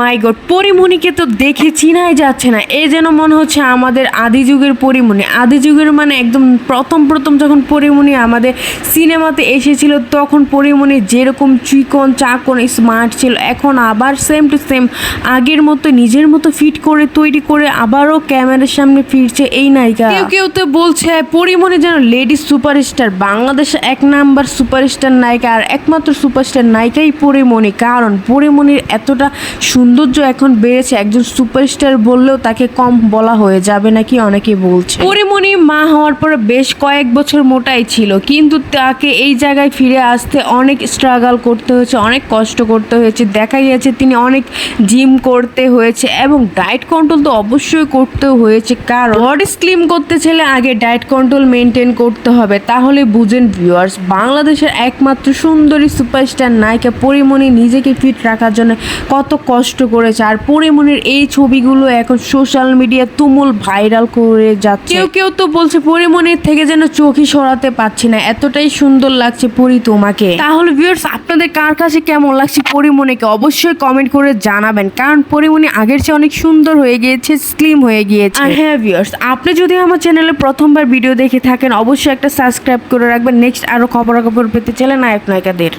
মাই god, পরিমণিকে তো দেখে চিনাই যাচ্ছে না। এ যেন মনে হচ্ছে আমাদের আদি যুগের পরিমণি। আদি যুগের মানে একদম প্রথম প্রথম যখন পরিমণি আমাদের সিনেমাতে এসেছিল, তখন পরিমণি যেরকম চিকন, চাকন স্মার্ট ছিল, এখন আবার সেম টু সেম আগের মতো, নিজের মতো ফিট করে, তৈরি করে আবারও ক্যামেরার সামনে ফিরছে এই নায়িকা। কেউ কেউ তো বলছে, পরিমণি যেন লেডি সুপারস্টার বাংলাদেশে এক নাম্বার সুপারস্টার নায়িকা, আর একমাত্র সুপারস্টার নায়িকাই পরিমণি। কারণ পরিমণির এতটা সৌন্দর্য এখন বেড়েছে। একজন সুপারস্টার বললেও তাকে কম বলা হয়ে যাবে নাকি অনেকে বলছে। পরিমণি মা হওয়ার পর বেশ কয়েক বছর মোটাই ছিল, কিন্তু তাকে এই জায়গায় ফিরে আসতে অনেক স্ট্রাগল করতে হয়েছে, অনেক কষ্ট করতে হয়েছে। দেখা গেছে তিনি অনেক জিম করতে হয়েছে এবং ডায়েট কন্ট্রোল তো অবশ্যই করতে হয়েছে, কারণ বডি স্লিম করতে চাইলে আগে ডায়েট কন্ট্রোল মেনটেন করতে হবে। তাহলে বুঝেন ভিউয়ার্স বাংলাদেশের একমাত্র সুন্দরী সুপারস্টার নায়িকা পরিমণি নিজেকে ফিট রাখার জন্য কত কষ্ট করেছে। আর পরিমণির এই ছবিগুলো এখন সোশ্যাল মিডিয়া তুমুল ভাইরাল করে যাচ্ছে। কেউ কেউ তো বলছে পরিমণির থেকে যেন চোখই সরাতে পারছি না। এতটাই সুন্দর লাগছে পরি তোমাকে। তাহলে ভিউয়ার্স আপনাদের কার কাছে কেমন লাগছে পরিমণিকে অবশ্যই কমেন্ট করে জানাবেন। কারণ পরিমণি আগের চেয়ে অনেক সুন্দর হয়ে গিয়েছে স্লিম হয়ে গিয়েছে। আর হ্যাঁ ভিউয়ার্স আপনি যদি আমার চ্যানেলে প্রথমবার ভিডিও দেখে থাকেন অবশ্যই একটা সাবস্ক্রাইব করে রাখবেন। নেক্সট আরও খবরাখবর পেতে চাইলে নায়ক নায়িকাদের।